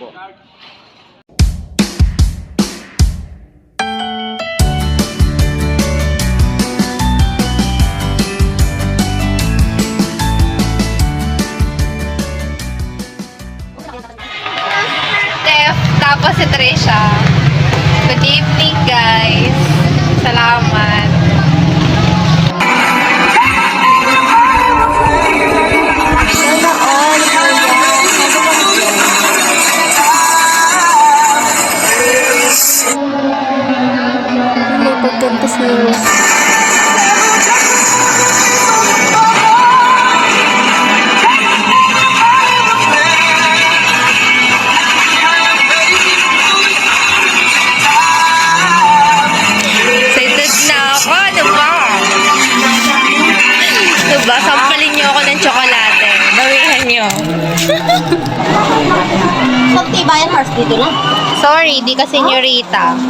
po. Steph, tapos si Trisha. Good evening, May pagkantas niya. Excited na ako, ano ba? Ano ba? Sampalin niyo ako ng tsokolate. Bawihan niyo. Pagtibayan horse dito na. Sorry, di ka senyorita.